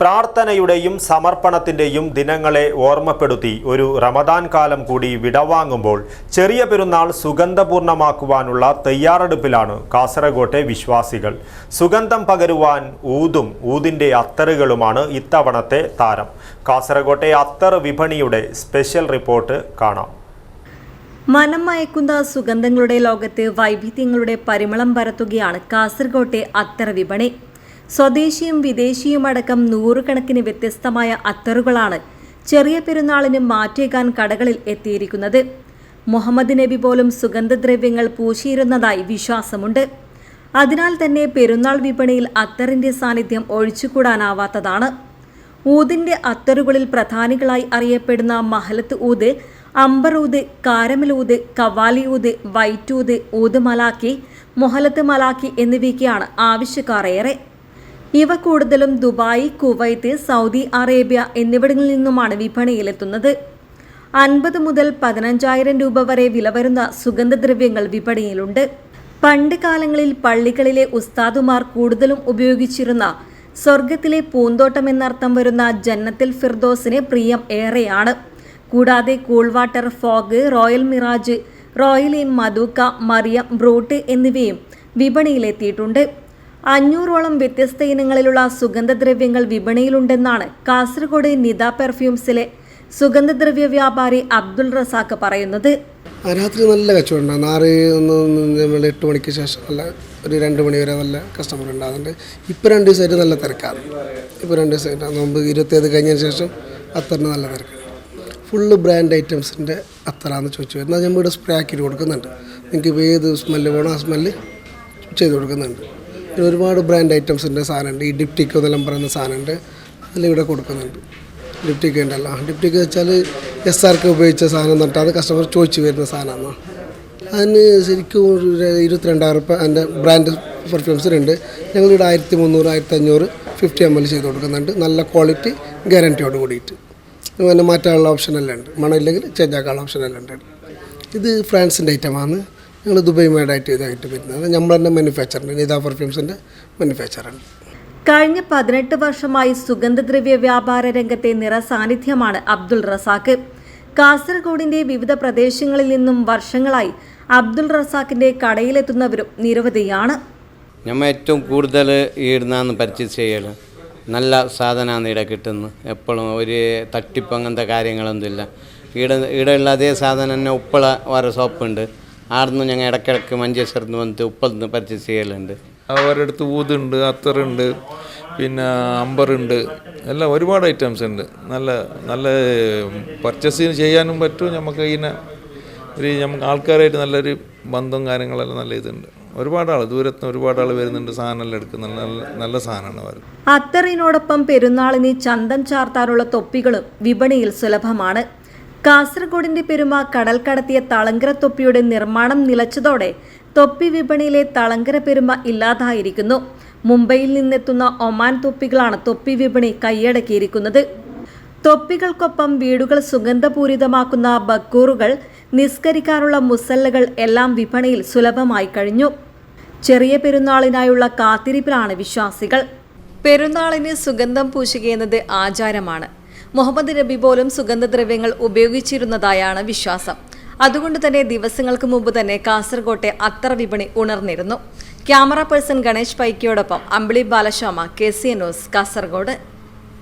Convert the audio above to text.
പ്രാർത്ഥനയുടെയും സമർപ്പണത്തിന്റെയും ദിനങ്ങളെ ഓർമ്മപ്പെടുത്തി ഒരു റമദാൻ കാലം കൂടി വിടവാങ്ങുമ്പോൾ ചെറിയ പെരുന്നാൾ സുഗന്ധപൂർണമാക്കുവാനുള്ള തയ്യാറെടുപ്പിലാണ് കാസർഗോട്ടെ വിശ്വാസികൾ. സുഗന്ധം പകരുവാൻ ഊതും ഊതിന്റെ അത്തറുകളുമാണ് ഇത്തവണത്തെ താരം. കാസർഗോട്ടെ അത്തർ വിപണിയുടെ സ്പെഷ്യൽ റിപ്പോർട്ട് കാണാം. മനം മയക്കുന്ന സുഗന്ധങ്ങളുടെ ലോകത്ത് വൈവിധ്യങ്ങളുടെ പരിമളം പരത്തുകയാണ് കാസർഗോട്ടെ അത്തർ വിപണി. സ്വദേശിയും വിദേശിയുമടക്കം നൂറുകണക്കിന് വ്യത്യസ്തമായ അത്തറുകളാണ് ചെറിയ പെരുന്നാളിന് മാറ്റേക്കാൻ കടകളിൽ എത്തിയിരിക്കുന്നത്. മുഹമ്മദ് നബി പോലും സുഗന്ധദ്രവ്യങ്ങൾ പൂശിയിരുന്നതായി വിശ്വാസമുണ്ട്. അതിനാൽ തന്നെ പെരുന്നാൾ വിപണിയിൽ അത്തറിന്റെ സാന്നിധ്യം ഒഴിച്ചുകൂടാനാവാത്തതാണ്. ഊതിന്റെ അത്തറുകളിൽ പ്രധാനികളായി അറിയപ്പെടുന്ന മഹലത്ത് ഊത് അമ്പർ ഊത് കാരമൽ കവാലി ഊത് വൈറ്റ് ഊത് ഊത് മലാക്കി മൊഹലത്ത് മലാക്കി എന്നിവയ്ക്കാണ് ആവശ്യക്കാർ ഏറെ ഇവ കൂടുതലും ദുബായ് കുവൈത്ത് സൗദി അറേബ്യ എന്നിവിടങ്ങളിൽ നിന്നുമാണ് വിപണിയിലെത്തുന്നത്. അൻപത് മുതൽ പതിനഞ്ചായിരം രൂപ വരെ വില വരുന്ന സുഗന്ധദ്രവ്യങ്ങൾ വിപണിയിലുണ്ട്. പണ്ട് കാലങ്ങളിൽ പള്ളികളിലെ ഉസ്താദുമാർ കൂടുതലും ഉപയോഗിച്ചിരുന്ന സ്വർഗത്തിലെ പൂന്തോട്ടം എന്നർത്ഥം വരുന്ന ജന്നത്തിൽ ഫിർദോസിന് പ്രിയം ഏറെയാണ്. കൂടാതെ Cool Water Fog Royal Mirage Royal In മധുക്ക Mariyam Brut എന്നിവയും വിപണിയിലെത്തിയിട്ടുണ്ട്. അഞ്ഞൂറോളം വ്യത്യസ്ത ഇനങ്ങളിലുള്ള സുഗന്ധദ്രവ്യങ്ങൾ വിപണിയിലുണ്ടെന്നാണ് കാസർഗോഡ് നിത പെർഫ്യൂംസിലെ സുഗന്ധദ്രവ്യ വ്യാപാരി അബ്ദുൾ റസാഖ് പറയുന്നത്. രാത്രി നല്ല കച്ചവടം ഉണ്ടാകും ആറ് ഒന്ന് എട്ട് മണിക്ക് ശേഷം നല്ല ഒരു രണ്ട് മണി വരെ നല്ല കസ്റ്റമർ ഉണ്ടാകുന്നുണ്ട് ഇപ്പോൾ രണ്ട് ദിവസമായിട്ട് നല്ല തിരക്കാണ്. ഇപ്പോൾ രണ്ട് ദിവസമായിട്ട് നോമ്പ് ഇരുപത്തേത് കഴിഞ്ഞതിന് ശേഷം അത്തറിന് നല്ല തിരക്കാണ്. ഫുള്ള് ബ്രാൻഡ് ഐറ്റംസിന്റെ അത്തറാന്ന് ചോദിച്ചു. വരുന്നത് നമ്മൾ ഇവിടെ സ്പ്രേ ആക്കിയിട്ട് കൊടുക്കുന്നുണ്ട്. നിങ്ങൾക്ക് ഏത് സ്മെല്ല് വേണോ ആ സ്മെല്ല് ചെയ്ത് കൊടുക്കുന്നുണ്ട്. പിന്നെ ഒരുപാട് ബ്രാൻഡ് ഐറ്റംസ് ഉണ്ട് സാധനമുണ്ട്. ഈ ഡിപ്റ്റിക്കോ എന്നെല്ലാം പറയുന്ന സാധനമുണ്ട്. അല്ല ഇവിടെ കൊടുക്കുന്നുണ്ട്. ഡിപ്റ്റിക്ക ഉണ്ടല്ലോ. ഡിപ്റ്റിക്ക വെച്ചാൽ എസ് ആർക്ക് ഉപയോഗിച്ച സാധനം തൊട്ടാണ് കസ്റ്റമർ ചോദിച്ചു വരുന്ന സാധനമാണ് അതിന് ശരിക്കും ഒരു ഇരുപത്തിരണ്ടായിരം റുപ്യ അതിന്റെ ബ്രാൻഡ് പെർഫ്യൂംസിനുണ്ട് ഞങ്ങളിവിടെ ആയിരത്തി മുന്നൂറ് ആയിരത്തി അഞ്ഞൂറ് ഫിഫ്റ്റി എം എൽ ചെയ്ത് കൊടുക്കുന്നുണ്ട്. നല്ല ക്വാളിറ്റി ഗ്യാരന്റിയോട് കൂടിയിട്ട്. പിന്നെ മാറ്റാനുള്ള ഓപ്ഷനെല്ലാം ഉണ്ട്. മണമില്ലെങ്കിൽ ചേഞ്ച് ആക്കാനുള്ള ഓപ്ഷനെല്ലാം ഉണ്ട്. ഇത് ഫ്രാൻസിന്റെ ഐറ്റമാണ് ഞങ്ങൾ ദുബായ് മേഡായിട്ട് ഇതായിട്ട് വരുന്നത്. നമ്മൾ തന്നെ മാനുഫാക്ചറിന്റെ നിത പെർഫ്യൂംസിന്റെ മാനുഫാക്ചറാണ് കഴിഞ്ഞ പതിനെട്ട് വർഷമായി സുഗന്ധദ്രവ്യ വ്യാപാര രംഗത്തെ നിറസാന്നിധ്യമാണ് അബ്ദുൾ റസാഖ് കാസർഗോഡിന്റെ വിവിധ പ്രദേശങ്ങളിൽ നിന്നും വർഷങ്ങളായി അബ്ദുൾ റസാഖിന്റെ കടയിലെത്തുന്നവരും നിരവധിയാണ്. നമ്മൾ ഏറ്റവും കൂടുതൽ ഈടുന്നാന്ന് പർച്ചേസ് ചെയ്യൽ നല്ല സാധനമാണ് ഇവിടെ കിട്ടുന്നത് എപ്പോഴും ഒരു തട്ടിപ്പ് അങ്ങനത്തെ കാര്യങ്ങളൊന്നുമില്ല. ഈടെ ഈടെയുള്ള അതേ സാധനം തന്നെ ഉപ്പള വേറെ ഷോപ്പുണ്ട് ആടുന്ന് ഞങ്ങൾ ഇടയ്ക്കിടയ്ക്ക് മഞ്ചേശ്വരത്ത് നിന്ന് വന്നിട്ട് ഉപ്പളത്ത് പർച്ചേസ് ചെയ്യലുണ്ട്. അവരുടെ അടുത്ത് ഊതുണ്ട് അത്തറുണ്ട് പിന്നെ അമ്പറുണ്ട് എല്ലാം ഒരുപാട് ഐറ്റംസ് ഉണ്ട്. നല്ല നല്ല പർച്ചേസ് ചെയ്യാനും പറ്റും. നമുക്ക് ഇതിനെ ഒരു നമുക്ക് ആൾക്കാരായിട്ട് നല്ലൊരു ബന്ധം കാര്യങ്ങളെല്ലാം നല്ല ഇതുണ്ട്. ഒരുപാട് ആൾ ദൂരത്ത് ഒരുപാട് ആൾ വരുന്നുണ്ട് സാധനമെല്ലാം എടുക്കുന്നുണ്ട് നല്ല നല്ല സാധനമാണ് അവർ അത്തറിനോടൊപ്പം പെരുന്നാളിന് ചന്തം ചാർത്താനുള്ള തൊപ്പികളും വിപണിയിൽ സുലഭമാണ്. കാസർഗോഡിന്റെ പെരുമ കടൽ കടത്തിയ തളങ്കര തൊപ്പിയുടെ നിർമ്മാണം നിലച്ചതോടെ തൊപ്പി വിപണിയിലെ തളങ്കര പെരുമ ഇല്ലാതായിരിക്കുന്നു. മുംബൈയിൽ നിന്നെത്തുന്ന ഒമാൻ തൊപ്പികളാണ് തൊപ്പി വിപണി കൈയടക്കിയിരിക്കുന്നത്. തൊപ്പികൾക്കൊപ്പം വീടുകൾ സുഗന്ധപൂരിതമാക്കുന്ന ബക്കൂറുകൾ നിസ്കരിക്കാനുള്ള മുസല്ലകൾ എല്ലാം വിപണിയിൽ സുലഭമായി കഴിഞ്ഞു. ചെറിയ പെരുന്നാളിനായുള്ള കാത്തിരിപ്പിലാണ് വിശ്വാസികൾ. പെരുന്നാളിന് സുഗന്ധം പൂശുകയെന്നത് ആചാരമാണ്. മുഹമ്മദ് നബി പോലും സുഗന്ധദ്രവ്യങ്ങൾ ഉപയോഗിച്ചിരുന്നതായാണ് വിശ്വാസം. അതുകൊണ്ട് തന്നെ ദിവസങ്ങൾക്ക് മുമ്പ് തന്നെ കാസർകോട്ടെ അത്തർ വിപണി ഉണർന്നിരുന്നു. ക്യാമറ പേഴ്സൺ ഗണേഷ് പൈക്കിയോടൊപ്പം അമ്പിളി ബാലശാമ കെ സി ന്യൂസ് കാസർഗോഡ്.